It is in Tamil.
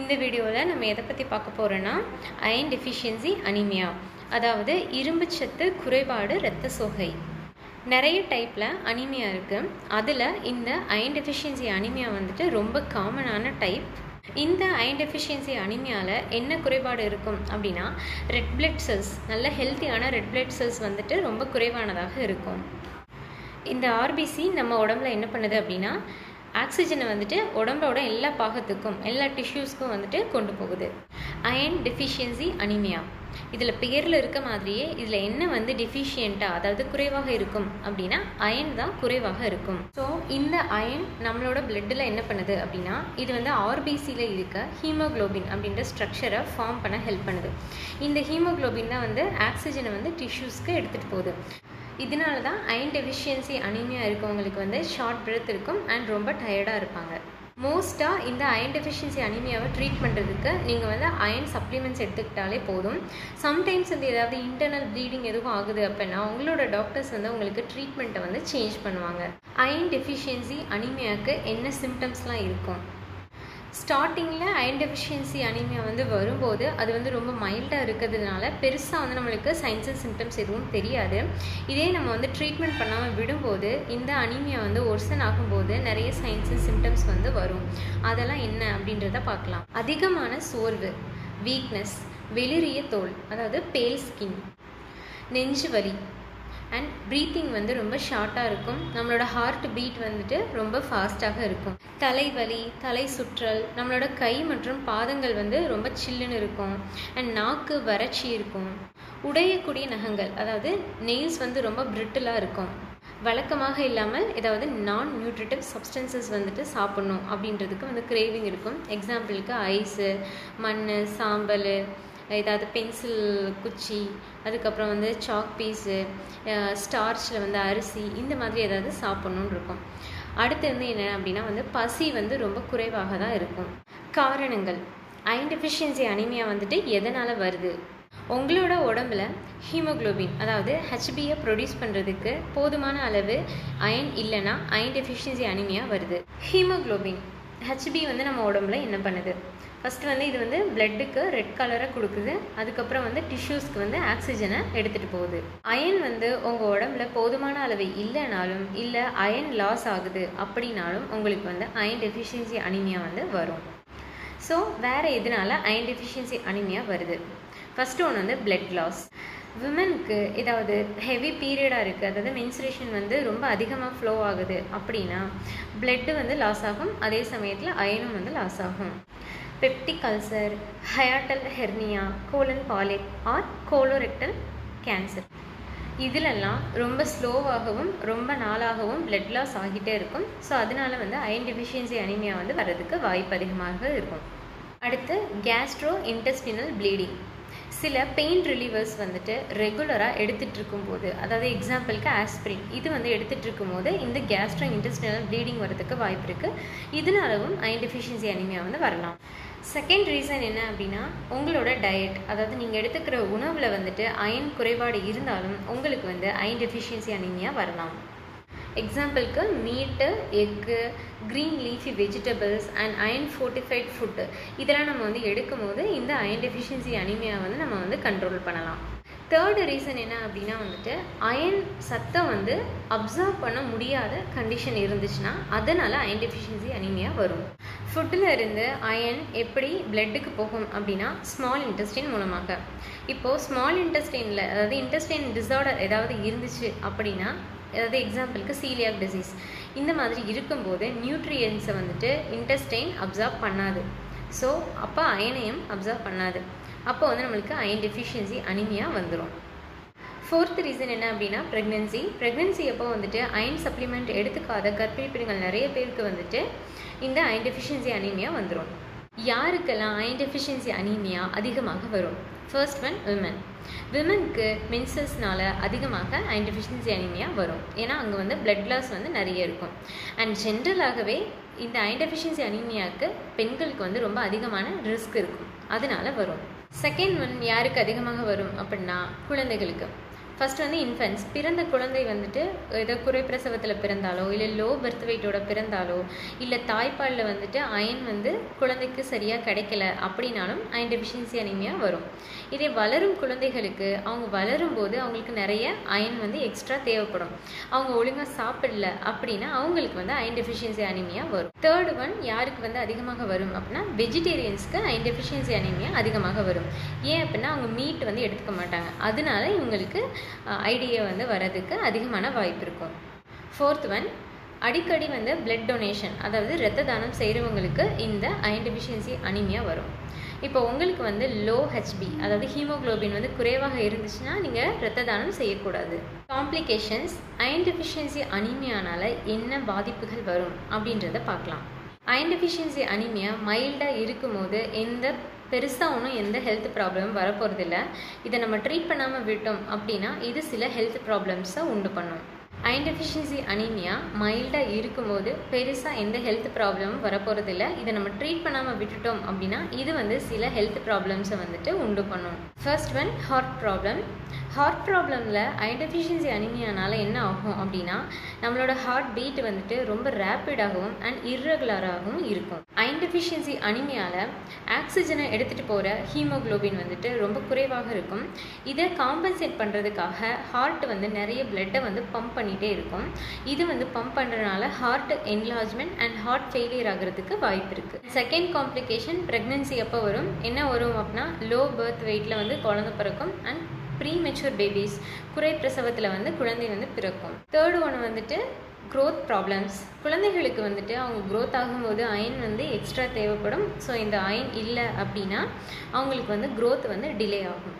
இந்த வீடியோவில் நம்ம எதை பற்றி பார்க்க போகிறோன்னா அயன் டெஃபிஷியன்சி அனிமியா அதாவது இரும்புச்சத்து குறைபாடு இரத்த சோகை. நிறைய டைப்பில் அனிமியா இருக்குது அதில் இந்த அயன் டெஃபிஷியன்சி அனிமியா வந்துட்டு ரொம்ப காமனான டைப் இந்த அயன் டெஃபிஷியன்சி அனிமியாவில் என்ன குறைபாடு இருக்கும் அப்படின்னா ரெட் பிளட் செல்ஸ் நல்ல ஹெல்த்தியான ரெட் பிளட் செல்ஸ் வந்துட்டு ரொம்ப குறைவானதாக இருக்கும். இந்த ஆர்பிசி நம்ம உடம்புல என்ன பண்ணுது அப்படின்னா ஆக்சிஜனை வந்துட்டு உடம்போட எல்லா பாகத்துக்கும் எல்லா டிஷ்யூஸ்க்கும் வந்துட்டு கொண்டு போகுது. அயன் டெஃபிஷியன்சி அனிமியா இதில் பேரில் இருக்க மாதிரியே இதில் என்ன வந்து டெஃபிஷியண்ட்டாக அதாவது குறைவாக இருக்கும் அப்படின்னா அயன் தான் குறைவாக இருக்கும். ஸோ இந்த அயன் நம்மளோட பிளட்டில் என்ன பண்ணுது அப்படின்னா இது வந்து ஆர்பிசியில் இருக்க ஹீமோக்ளோபின் அப்படின்ற ஸ்ட்ரக்சரை ஃபார்ம் பண்ண ஹெல்ப் பண்ணுது. இந்த ஹீமோக்ளோபின் தான் வந்து ஆக்சிஜனை வந்து டிஷ்யூஸ்க்கு எடுத்துகிட்டு போகுது. இதனால தான் அயன் டெஃபிஷியன்சி அனிமியா இருக்கவங்களுக்கு வந்து ஷார்ட் பிரெத் இருக்கும் அண்ட் ரொம்ப டயர்டாக இருப்பாங்க. மோஸ்ட்டாக இந்த அயன் டெஃபிஷியன்சி அனிமியாவை ட்ரீட் பண்ணுறதுக்கு நீங்கள் வந்து அயன் சப்ளிமெண்ட்ஸ் எடுத்துக்கிட்டாலே போதும். சம்டைம்ஸ் வந்து ஏதாவது இன்டர்னல் ப்ளீடிங் எதுவும் ஆகுது அப்படின்னா உங்களோட டாக்டர்ஸ் வந்து உங்களுக்கு ட்ரீட்மெண்ட்டை வந்து சேஞ்ச் பண்ணுவாங்க. அயன் டெஃபிஷியன்சி அனிமியாவுக்கு என்ன சிம்டம்ஸ்லாம் இருக்கும்? ஸ்டார்டிங்கில் அயன் டெஃபிஷியன்சி அனிமியா வந்து வரும்போது அது வந்து ரொம்ப மைல்டாக இருக்கிறதுனால பெருசாக வந்து நம்மளுக்கு சைன்ஸ் அண்ட் சிம்டம்ஸ் எதுவும் தெரியாது. இதே நம்ம வந்து ட்ரீட்மெண்ட் பண்ணாமல் விடும்போது இந்த அனிமியா வந்து ஒர்சன் ஆகும்போது நிறைய சைன்ஸ் அண்ட் சிம்டம்ஸ் வந்து வரும். அதெல்லாம் என்ன அப்படின்றத பார்க்கலாம். அதிகமான சோர்வு வீக்னஸ் வெளிரிய தோல் அதாவது பேல் ஸ்கின் நெஞ்சு வலி அண்ட் ப்ரீத்திங் வந்து ரொம்ப ஷார்ட்டாக இருக்கும். நம்மளோட ஹார்ட் பீட் வந்துட்டு ரொம்ப ஃபாஸ்ட்டாக இருக்கும். தலைவலி தலை சுற்றல் நம்மளோட கை மற்றும் பாதங்கள் வந்து ரொம்ப சில்லுன்னு இருக்கும். அண்ட் நாக்கு வறட்சி இருக்கும். உடையக்கூடிய நகங்கள் அதாவது நெயில்ஸ் வந்து ரொம்ப பிரிட்டிலாக இருக்கும். வழக்கமாக இல்லாமல் ஏதாவது நான் நியூட்ரிட்டிவ் சப்ஸ்டன்சஸ் வந்துட்டு சாப்பிட்ணும் அப்படின்றதுக்கு வந்து கிரேவிங் இருக்கும். எக்ஸாம்பிளுக்கு ஐஸு மண் சாம்பல் ஏதாவது பென்சில் குச்சி அதுக்கப்புறம் வந்து சாக் பீஸு ஸ்டார்ச்சில் வந்து அரிசி இந்த மாதிரி ஏதாவது சாப்பிட்ணுன்னு இருக்கும். அடுத்து வந்து என்ன அப்படின்னா வந்து பசி வந்து ரொம்ப குறைவாக தான் இருக்கும். காரணங்கள். அயன் டெஃபிஷியன்சி அனிமியா வந்துட்டு எதனால் வருது? உங்களோட உடம்புல ஹீமோக்ளோபின் அதாவது ஹெச்பியை ப்ரொடியூஸ் பண்ணுறதுக்கு போதுமான அளவு அயன் இல்லைன்னா அயன் டெஃபிஷியன்சி அனிமியா வருது. ஹீமோக்ளோபின் ஹெச்பி வந்து நம்ம உடம்புல என்ன பண்ணுது? ஃபஸ்ட்டு வந்து இது வந்து பிளட்டுக்கு ரெட் கலரை கொடுக்குது. அதுக்கப்புறம் வந்து டிஷ்யூஸ்க்கு வந்து ஆக்சிஜனை எடுத்துகிட்டு போகுது. அயன் வந்து உங்கள் உடம்புல போதுமான அளவு இல்லைனாலும் இல்லை அயன் லாஸ் ஆகுது அப்படின்னாலும் உங்களுக்கு வந்து அயன் டெஃபிஷியன்சி அனிமியா வந்து வரும். ஸோ வேறு எதனால அயன் டெஃபிஷியன்சி அனிமியா வருது? ஃபஸ்ட்டு ஒன்று வந்து பிளட் லாஸ் விமனுக்கு ஏதாவது ஹெவி பீரியடாக இருக்குது அதாவது மென்சுரேஷன் வந்து ரொம்ப அதிகமாக ஃப்ளோ ஆகுது அப்படின்னா பிளட்டு வந்து லாஸ் ஆகும். அதே சமயத்தில் அயனும் வந்து லாஸ் ஆகும். Peptic ulcer hiatal hernia colon polyp or colorectal cancer. இதிலெல்லாம் ரொம்ப ஸ்லோவாகவும் ரொம்ப நாளாகவும் பிளட் லாஸ் ஆகிட்டே இருக்கும். ஸோ அதனால வந்து அயன் டெஃபிஷியன்சி அனிமியா வந்து வர்றதுக்கு வாய்ப்பு அதிகமாக இருக்கும். அடுத்து கேஸ்ட்ரோ இன்டெஸ்டினல் ப்ளீடிங் சில பெயின் ரிலீவர்ஸ் வந்துட்டு ரெகுலராக எடுத்துகிட்டு இருக்கும்போது அதாவது எக்ஸாம்பிளுக்கு ஆஸ்பிரின் இது வந்து எடுத்துகிட்டு இருக்கும்போது இந்த கேஸ்ட்ரோ இன்டெஸ்டினல் ப்ளீடிங் வரதுக்கு வாய்ப்பு இருக்குது இதனாலவும் அயன் டெஃபிஷியன்சி அனிமியா வந்து வரலாம். செகண்ட் ரீசன் என்ன அப்படின்னா உங்களோட டயட் அதாவது நீங்கள் எடுத்துக்கிற உணவில் வந்துட்டு அயன் குறைபாடு இருந்தாலும் உங்களுக்கு வந்து அயன் டெஃபிஷியன்சி அனிமியா வரலாம். எக்ஸாம்பிளுக்கு meat egg green leafy vegetables and iron fortified food இதெல்லாம் நம்ம வந்து எடுக்கும் போது இந்த அயன் டெஃபிஷியன்சி அனிமியா வந்து நம்ம வந்து கண்ட்ரோல் பண்ணலாம். தேர்டு ரீசன் என்ன அப்படின்னா வந்துட்டு அயன் சத்தம் வந்து அப்சர்வ் பண்ண முடியாத கண்டிஷன் இருந்துச்சுன்னா அதனால் அயன் டெஃபிஷியன்சி அனிமியா வரும். ஃபுட்டில் இருந்து அயன் எப்படி பிளட்டுக்கு போகும் அப்படின்னா ஸ்மால் இன்டெஸ்டின் மூலமாக. இப்போது ஸ்மால் இன்டெஸ்டினில் அதாவது இன்டெஸ்டைன் டிஸார்டர் ஏதாவது இருந்துச்சு அப்படின்னா அதாவது எக்ஸாம்பிளுக்கு சீலியாக் டிசீஸ் இந்த மாதிரி இருக்கும்போது நியூட்ரியன்ஸை வந்துட்டு இன்டெஸ்டைன் அப்சர்வ் பண்ணாது. ஸோ அப்போ அயனையும் அப்சர்வ் பண்ணாது. அப்போ வந்து நம்மளுக்கு அயன் டெஃபிஷியன்சி அனிமியா வந்துடும் ஃபோர்த் ரீசன் என்ன அப்படின்னா ப்ரெக்னென்சி ப்ரெக்னென்சி அப்போ வந்துட்டு அயன் சப்ளிமெண்ட் எடுத்துக்காத கர்ப்பிணி பெண்கள் நிறைய பேருக்கு வந்துட்டு இந்த அயன் டெஃபிஷியன்சி அனிமியாக வந்துடும் யாருக்கெல்லாம் அயன் டெஃபிஷியன்சி அனீமியா அதிகமாக வரும்? ஃபர்ஸ்ட் ஒன் விமன் விமனுக்கு மென்சஸ்னால அதிகமாக அயன் டெஃபிஷியன்சி அனீமியா வரும். ஏன்னா அங்கே வந்து பிளட் லாஸ் வந்து நிறைய இருக்கும். அண்ட் ஜென்ரலாகவே இந்த அயன் டெஃபிஷியன்சி அனீமியாவுக்கு பெண்களுக்கு வந்து ரொம்ப அதிகமான ரிஸ்க் இருக்கும். அதனால வரும். செகண்ட் ஒன் யாருக்கு அதிகமாக வரும் அப்படின்னா குழந்தைகளுக்கு. ஃபஸ்ட் வந்து இன்ஃபென்ட்ஸ் பிறந்த குழந்தை வந்துட்டு ஏதோ குறை பிரசவத்தில் பிறந்தாலோ இல்லை லோ பர்த் வெயிட்டோட பிறந்தாலோ இல்லை தாய்ப்பாலில் வந்துட்டு அயன் வந்து குழந்தைக்கு சரியாக கிடைக்கல அப்படின்னாலும் அயன் டெஃபிஷியன்சி அனிமியா வரும். இதே வளரும் குழந்தைகளுக்கு அவங்க வளரும் போது அவங்களுக்கு நிறைய அயன் வந்து எக்ஸ்ட்ரா தேவைப்படும். அவங்க ஒழுங்காக சாப்பிடல அப்படின்னா அவங்களுக்கு வந்து அயன் டெஃபிஷியன்சி அனிமியா வரும். தேர்ட் ஒன் யாருக்கு வந்து அதிகமாக வரும் அப்படின்னா வெஜிடேரியன்ஸ்க்கு அயன் டெஃபிஷியன்சி அனிமியா அதிகமாக வரும். ஏன் அப்படின்னா அவங்க மீட் வந்து எடுத்துக்க மாட்டாங்க. அதனால இவங்களுக்கு ஐடியா வந்து வரதுக்கு அதிகமான வாய்ப்பு இருக்கும். ஃபோர்த் ஒன் அடிக்கடி வந்து பிளட் டொனேஷன் அதாவது இரத்த தானம் செய்கிறவங்களுக்கு இந்த அயன் டெஃபிஷியன்சி அனிமியா வரும். இப்போ உங்களுக்கு வந்து லோ ஹெச்பி அதாவது ஹீமோகுளோபின் வந்து குறைவாக இருந்துச்சுன்னா நீங்கள் இரத்த தானம் செய்யக்கூடாது. காம்ப்ளிகேஷன்ஸ் அயன் டெஃபிஷியன்சி அனிமியானால என்ன பாதிப்புகள் வரும் அப்படின்றத பார்க்கலாம். அயன் டெஃபிஷியன்சி அனிமியா மைல்டாக இருக்கும்போது எந்த பெருசாக ஒன்றும் எந்த ஹெல்த் ப்ராப்ளமும் வரப்போகிறதில்ல இதை நம்ம ட்ரீட் பண்ணாமல் விட்டோம் அப்படின்னா இது சில ஹெல்த் ப்ராப்ளம்ஸை உண்டு பண்ணும். அயன் டெஃபிஷியன்சி அனிமியா மைல்டாக இருக்கும்போது பெருசாக எந்த ஹெல்த் ப்ராப்ளமும் வரப்போகிறதில்ல இதை நம்ம ட்ரீட் பண்ணாமல் விட்டுட்டோம் அப்படின்னா இது வந்து சில ஹெல்த் ப்ராப்ளம்ஸை வந்துட்டு உண்டு பண்ணும். First one heart problem heart ப்ராப்ளமில் iron deficiency என்ன ஆகும் அப்படின்னா நம்மளோட ஹார்ட் பீட் வந்துட்டு ரொம்ப ரேப்பிடாகவும் அண்ட் இர்ரெகுலராகவும் இருக்கும். அயன் டெஃபிஷியன்சி அனிமியாவில் ஆக்சிஜனை எடுத்துகிட்டு போகிற ஹீமோகுளோபின் வந்துட்டு ரொம்ப குறைவாக இருக்கும். இதை காம்பன்சேட் பண்ணுறதுக்காக ஹார்ட் வந்து நிறைய பிளட்டை வந்து பம்ப் பண்ணிகிட்டே இருக்கும். இது வந்து பம்ப் பண்ணுறதுனால heart enlargement and heart failure ஆகிறதுக்கு வாய்ப்பு இருக்குது செகண்ட் காம்ப்ளிகேஷன் ப்ரெக்னென்சி எப்போ வரும். என்ன வரும் அப்படின்னா லோ பர்த் வெயிட்டில் வந்து குழந்தை பிறக்கும் அண்ட் ப்ரீ மெச்சூர் பேபிஸ் குறை பிரசவத்தில் வந்து குழந்தை வந்து பிறக்கும். தேர்டு ஒன்று வந்துட்டு க்ரோத் ப்ராப்ளம்ஸ் குழந்தைகளுக்கு வந்துட்டு அவங்க க்ரோத் ஆகும்போது அயன் வந்து எக்ஸ்ட்ரா தேவைப்படும். ஸோ இந்த அயன் இல்லை அப்படின்னா அவங்களுக்கு வந்து க்ரோத் வந்து டிலே ஆகும்.